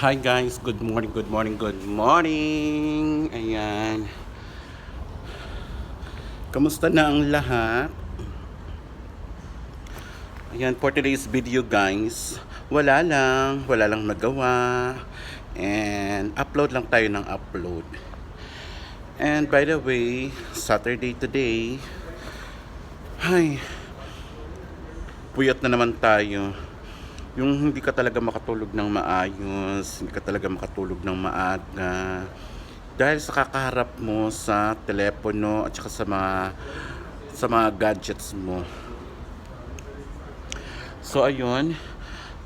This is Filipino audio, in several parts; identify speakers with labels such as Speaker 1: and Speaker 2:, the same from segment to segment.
Speaker 1: Hi guys, good morning, good morning, good morning. Ayan. Kamusta na ang lahat? Ayan, for today's video guys, wala lang, wala lang nagawa. And upload lang tayo ng upload. And by the way, Saturday today, ay, puyat na naman tayo yung hindi ka talaga makatulog ng maayos, hindi ka talaga makatulog ng maaga. Dahil sa kakaharap mo sa telepono at saka sa mga sa mga gadgets mo. So ayun,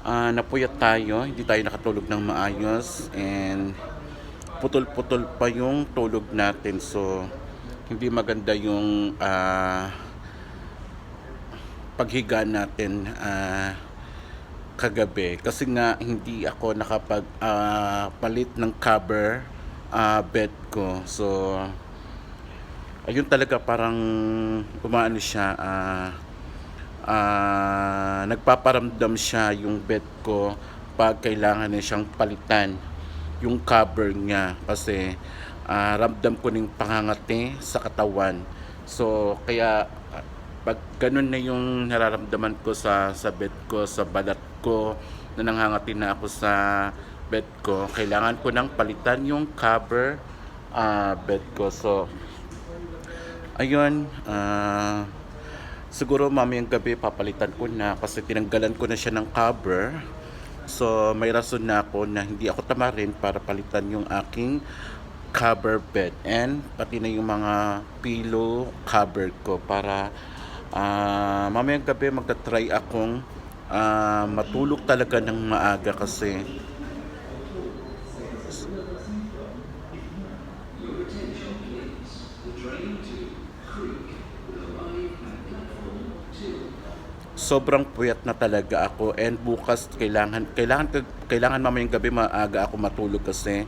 Speaker 1: ah, napuyat tayo, hindi tayo nakatulog ng maayos and putol-putol pa yung tulog natin. So hindi maganda yung ah, paghiga natin ah, kagabi. Kasi nga hindi ako nakapag ah, palit ng cover ah, bed ko. So ayun talaga parang umaano siya ah, ah, nagpaparamdam siya yung bed ko pag kailangan na siyang palitan yung cover niya. Kasi ah, ramdam ko ng pangangati sa katawan. So kaya pag ganun na yung nararamdaman ko sa sa bed ko, sa balat ko, na nangangati na ako sa bed ko, kailangan ko nang palitan yung cover ah, bed ko. So, ayun, ah, siguro mamayang gabi papalitan ko na kasi tinanggalan ko na siya ng cover. So, may rason na ako na hindi ako tamarin para palitan yung aking cover bed and pati na yung mga pillow cover ko para ah mamayang gabi magta-try akong ah, matulog talaga ng maaga kasi sobrang puyat na talaga ako and bukas kailangan kailangan kailangan mamayang gabi maaga ako matulog kasi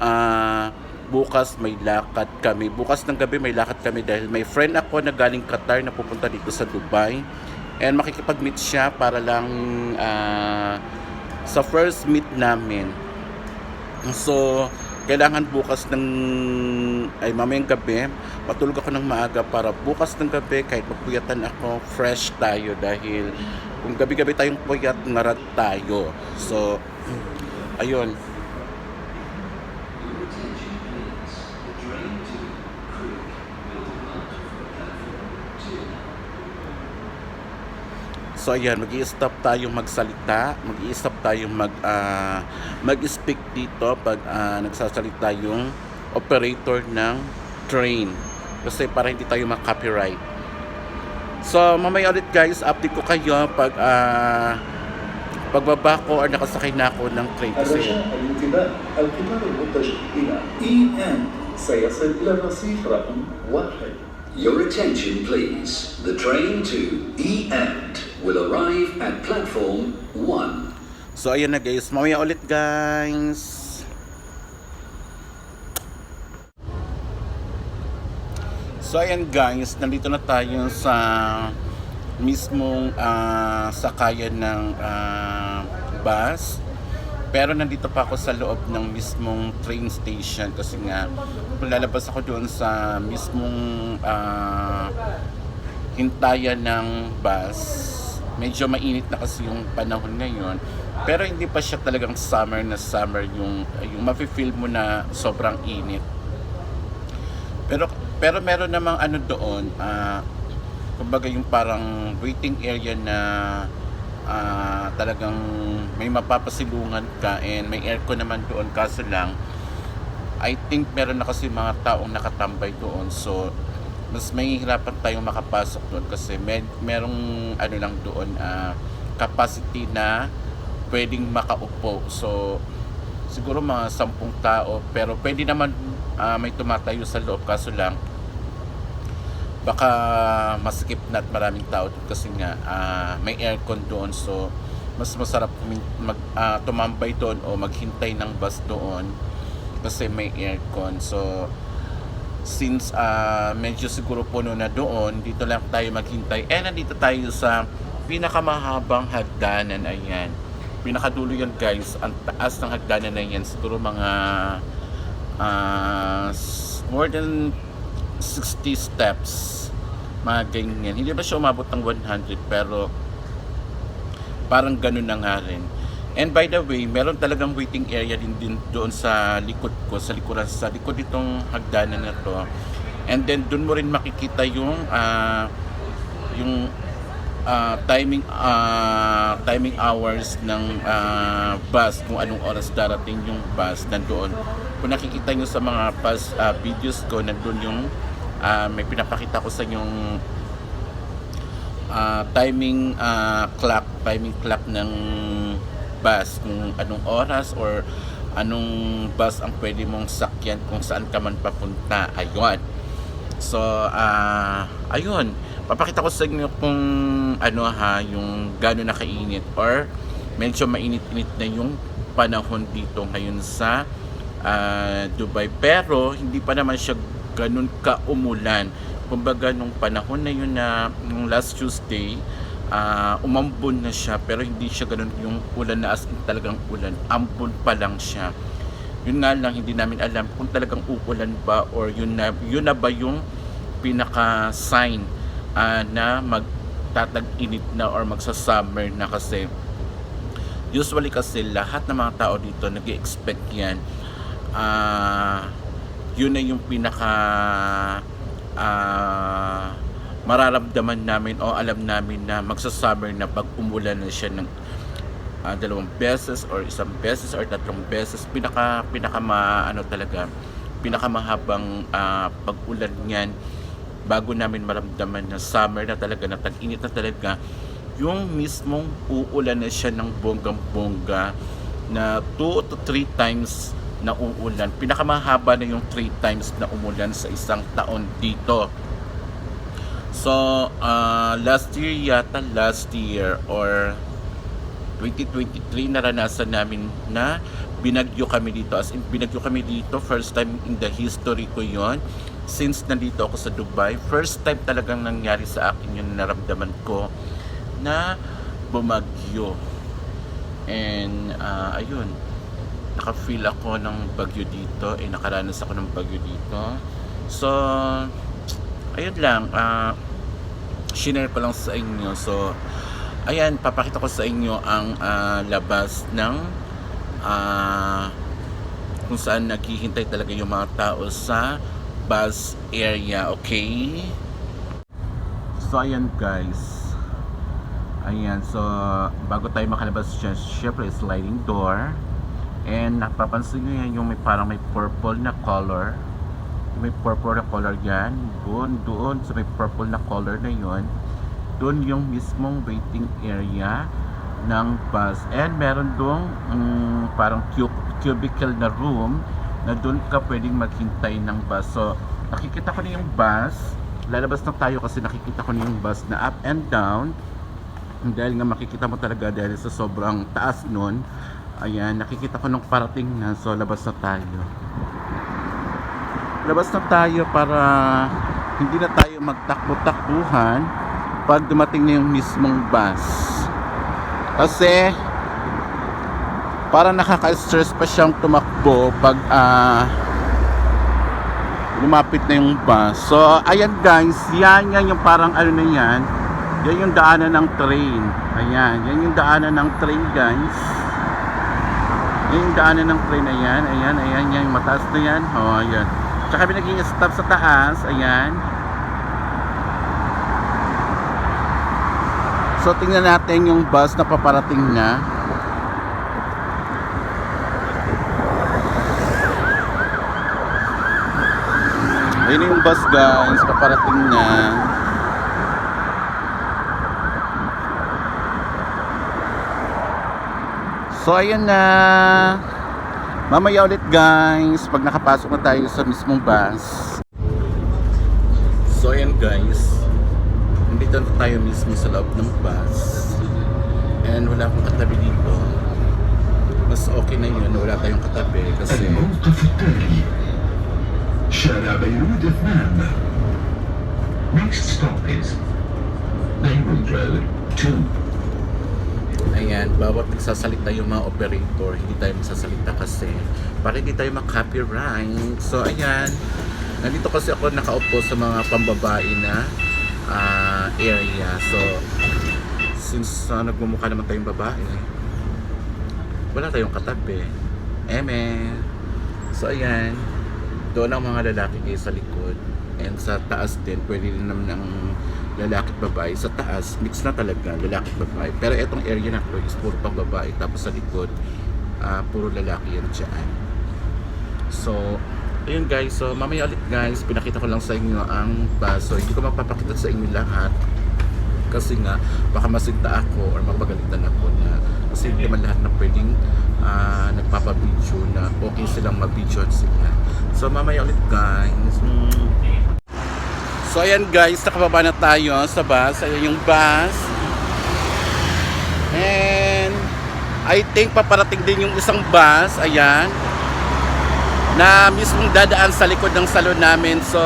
Speaker 1: ah bukas may lakad kami bukas ng gabi may lakad kami dahil may friend ako na galing Qatar na pupunta dito sa Dubai and makikipag-meet siya para lang ah, sa first meet namin So, kailangan bukas ng, ay mamayang gabi, matulog ako ng maaga para bukas ng gabi, kahit mapuyatan ako, fresh tayo dahil kung gabi-gabi tayong puyat, narad tayo. So, ayun. So ayan, mag stop tayong magsalita, mag stop tayong mag, ah, mag-speak dito pag ah, nagsasalita yung operator ng train. Kasi para hindi tayo ma-copyright. So mamaya ulit guys, update ko kayo pag ah, pagbaba ko or nakasakay na ako ng train. Kasi
Speaker 2: الرجاء الانتباه القطار المتجه إلى EN سيصل إلى الرصيف رقم واحد
Speaker 3: Your attention, please. The train to E End will arrive at platform 1.
Speaker 1: So ayan na guys, mamaya ulit guys. So ayan guys, nandito na tayo sa mismong ah, sakayan ng ah, bus. Pero nandito pa ako sa loob ng mismong train station kasi nga lalabas ako doon sa mismong ah, hintayan ng bus, medyo mainit na kasi yung panahon ngayon. Pero hindi pa siya talagang summer na summer yung yung mafe-feel mo na sobrang init. Pero pero meron namang ano doon, ah kumbaga yung parang waiting area na ah, talagang may mapapasilungan ka and may aircon naman doon kaso lang I think meron na kasi mga taong nakatambay doon. So mas may hirapan tayong makapasok doon kasi may merong ano lang doon ah, capacity na pwedeng makaupo. So siguro mga sampung tao pero pwede naman ah, may tumatayo sa loob. Kaso lang baka maskip na at maraming tao doon kasi nga ah, may aircon doon. So mas masarap mag, ah, tumambay doon o maghintay ng bus doon kasi may aircon. So since ah, medyo siguro puno na doon dito lang tayo maghintay. Eh nandito tayo sa pinakamahabang hagdanan. Ayan. Pinakadulo yan guys, ang taas ng hagdanan na yan, siguro mga s- more than 60 steps. Mga ganyan. Hindi ba siya umabot ng 100 pero parang ganun na nga rin. And by the way, meron talagang waiting area din, din doon sa likod ko, sa likuran, sa likod itong hagdanan na to. And then doon mo rin makikita yung ah, yung ah, timing ah, timing hours ng ah, bus kung anong oras darating yung bus nandoon. Kung nakikita nyo sa mga past ah, videos ko, nandun yung ah, may pinapakita ko sa yung ah, timing ah, clock, timing clock ng bus kung anong oras or anong bus ang pwede mong sakyan kung saan ka man papunta. Ayun. So, ah, ayun. Papakita ko sa inyo kung ano ha, yung gano'n na kainit or medyo mainit-init na yung panahon dito ngayon sa ah, Dubai. Pero, hindi pa naman siya ganun ka-umulan. Kumbaga, nung panahon na yun na, nung last Tuesday, ah, umambon na siya pero hindi siya ganun yung ulan na as in talagang ulan. Ambon pa lang siya. Yun nga lang hindi namin alam kung talagang uulan ba or yun na, yun na ba yung pinaka sign ah, na magtatag-init na or magsa-summer na. Kasi usually kasi lahat ng mga tao dito nag expect yan. Ah yun na yung pinaka ah, mararamdaman namin o alam namin na magsa-summer na pag umulan na siya ng ah, dalawang beses or isang beses or tatlong beses. Pinaka pinaka ma, ano talaga pinaka mahabang ah, pag-ulan niyan bago namin maramdaman na summer na talaga na tag-init na talaga yung mismong uulan na siya ng bonggang-bongga na 2 to 3 times na uulan. Pinakamahaba na yung 3 times na umulan sa isang taon dito so ah, last year yata last year or 2023 naranasan namin na binagyo kami dito. As in binagyo kami dito. First time in the history ko yon since nandito ako sa Dubai first time talagang nangyari sa akin yung naramdaman ko na bumagyo. And ah, ayun naka-feel ako ng bagyo dito. Eh nakaranas ako ng bagyo dito. So ayun lang ah shinare ko lang sa inyo. So ayan papakita ko sa inyo ang ah, labas ng ah, kung saan naghihintay talaga yung mga tao sa bus area okay? So ayan guys. Ayan so bago tayo makalabas siya syempre sliding door. And napapansin nyo yan yung may parang may purple na color may purple na color yan doon doon sa may purple na color na yon doon yung mismong waiting area ng bus. And meron doon mm, parang cub- cubicle na room na doon ka pwedeng maghintay ng bus. So nakikita ko na yung bus. Lalabas na tayo kasi nakikita ko na yung bus na up and down. Dahil nga makikita mo talaga dahil sa sobrang taas nun. Ayan nakikita ko nung parating na. So labas na tayo labas na tayo para hindi na tayo magtakbo-takbuhan pag dumating na yung mismong bus. Kasi para nakaka-stress pa siyang tumakbo pag ah, lumapit na yung bus. So ayan guys yan yan yung parang ano na yan. Yan yung daanan ng train. Ayan yan yung daanan ng train guys. Yan yung daanan ng train na yan ayan ayan yan yung mataas na yan. Oh ayan tsaka kami naging stop sa taas ayan So tingnan natin yung bus na paparating na. Ayun yung bus guys, paparating na. So ayun na Mamaya ulit guys, pag nakapasok na tayo sa mismong bus. So ayan guys, nandito na tayo mismo sa loob ng bus and wala akong katabi dito mas okay na yun na wala tayong katabi kasi
Speaker 2: الموقف التالي شارع بيروت اثنان
Speaker 3: Next stop is Beirut Road 2.
Speaker 1: Ayan, bawat nagsasalita yung mga operator, hindi tayo magsasalita kasi para hindi tayo mag-copyright. So, ayan. Nandito kasi ako nakaupo sa mga pambabae na ah, area. So, since uh, nagmumukha naman tayong babae, wala tayong katabi. Eme. So, ayan. Doon ang mga lalaki kayo sa likod. And sa taas din, pwede din naman ng lalaki at babae. Sa taas, mix na talaga, lalaki at babae. Pero etong area na to is puro pang babae. Tapos sa likod, ah, puro lalaki yan dyan. So, ayun guys. So, mamaya ulit guys, pinakita ko lang sa inyo ang baso. Hindi ko mapapakita sa inyo lahat. Kasi nga, baka masinta ako or mapagalitan ako na kasi hindi naman lahat na pwedeng ah, nagpapabidyo na okay silang mabidyo sila. So, mamaya ulit guys. Mm. So, ayan guys, nakababa na tayo sa bus. Ayan yung bus. And, I think paparating din yung isang bus. Ayan na mismong dadaan sa likod ng salon namin. So,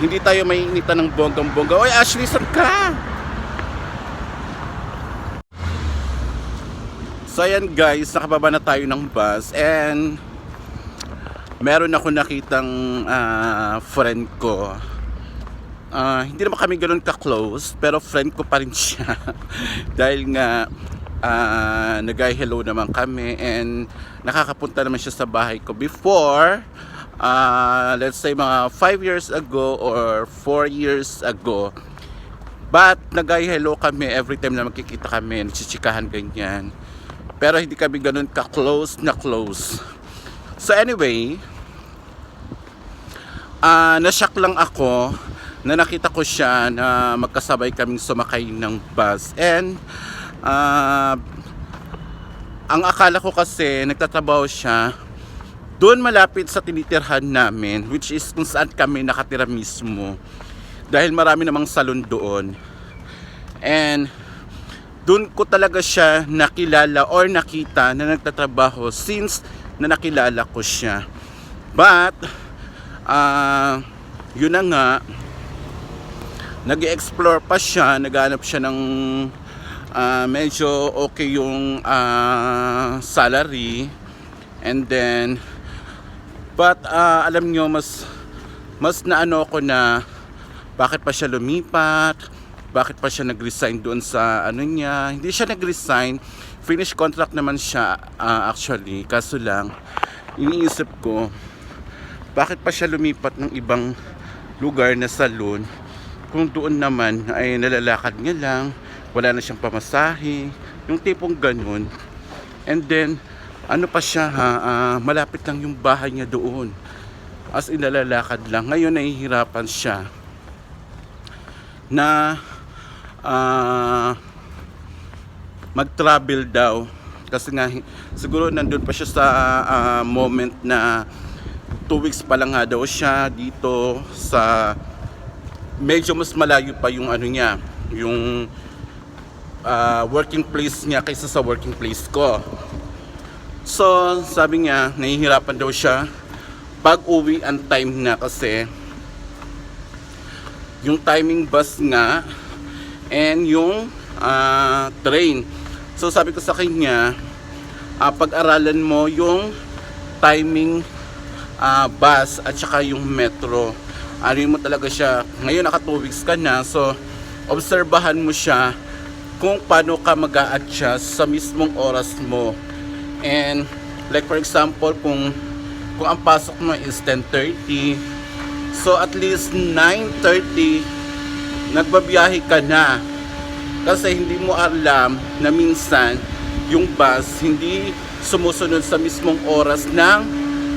Speaker 1: hindi tayo may initan ng bonggang-bongga. Oy, Ashley, saan ka? So, ayan guys, nakababa na tayo ng bus and meron ako nakitang ah, friend ko. Ah, hindi naman kami ganoon ka-close, pero friend ko pa rin siya. Dahil nga, ah, nag-hello naman kami and nakakapunta naman siya sa bahay ko before ah, let's say mga 5 years ago or 4 years ago but nag-hello kami every time na magkikita kami nagchichikahan ganyan pero hindi kami ganun ka-close na close so anyway ah nashock lang ako na nakita ko siya na magkasabay kaming sumakay ng bus. And ah ang akala ko kasi nagtatrabaho siya doon malapit sa tinitirhan namin which is kung saan kami nakatira mismo. Dahil marami namang salon doon. And doon ko talaga siya nakilala or nakita na nagtatrabaho since na nakilala ko siya. But ah yun na nga nag-explore pa siya naghanap siya ng ah, medyo okay yung ah, salary. And then but ah, alam nyo mas mas naano ko na bakit pa siya lumipat bakit pa siya nag-resign doon sa ano niya. Hindi siya nag-resign finish contract naman siya ah, actually. Kaso lang iniisip ko bakit pa siya lumipat ng ibang lugar na salon kung doon naman ay nalalakad niya lang wala na siyang pamasahe yung tipong ganun. And then ano pa siya ha ah, malapit lang yung bahay niya doon. As in nalalakad lang. Ngayon nahihirapan siya na ah, mag-travel daw. Kasi nga siguro nandun pa siya sa ah, moment na two weeks pa lang nga daw siya dito sa medyo mas malayo pa yung ano niya yung ah, working place niya kaysa sa working place ko. So sabi niya nahihirapan daw siya pag uwi ang time na kasi yung timing bus nga and yung ah, train so sabi ko sa kanya ah, pag-aralan mo yung timing ah, bus at saka yung metro. Ano mo talaga siya ngayon naka 2 weeks ka na so obserbahan mo siya kung paano ka mag adjust sa mismong oras mo. And like for example kung kung ang pasok mo is 10.30 so at least 9.30 nagbabiyahe ka na kasi hindi mo alam na minsan yung bus hindi sumusunod sa mismong oras ng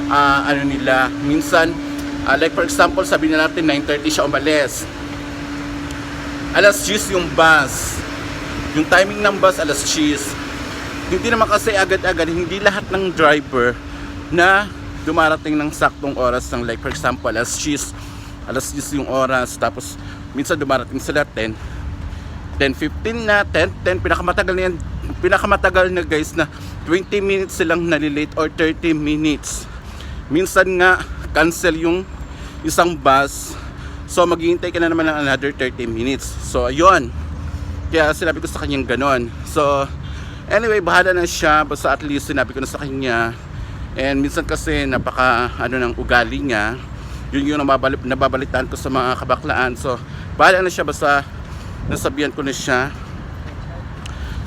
Speaker 1: ah, ano nila. Minsan ah, like for example sabi na natin 9.30 siya umalis. Alas 10 yung bus. Yung timing ng bus alas 10 hindi naman kasi agad-agad hindi lahat ng driver na dumarating ng saktong oras ng like for example alas 10 alas 10 yung oras tapos minsan dumarating sila 10 10.15 na 10 10 pinakamatagal na yan pinakamatagal na guys na 20 minutes silang nalilate or 30 minutes minsan nga cancel yung isang bus so maghihintay ka na naman ng another 30 minutes so ayun Kaya sinabi ko sa kanya ganon. So, anyway, bahala na siya. Basta at least sinabi ko na sa kanya. And minsan kasi napaka ano ng ugali niya. Yun yung nababalik, nababalitaan ko sa mga kabaklaan. So, bahala na siya. Basta nasabihan ko na siya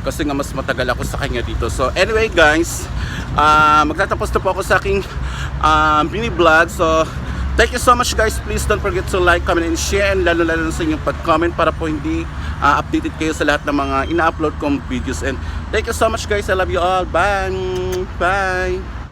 Speaker 1: kasi nga mas matagal ako sa kanya dito. So anyway guys, uh, magtatapos na po ako sa aking uh, mini vlog. So thank you so much guys. Please don't forget to like, comment, and share. And lalo lalo sa inyong pag-comment para po hindi uh, updated kayo sa lahat ng mga ina-upload kong videos. And thank you so much guys. I love you all. Bye! Bye!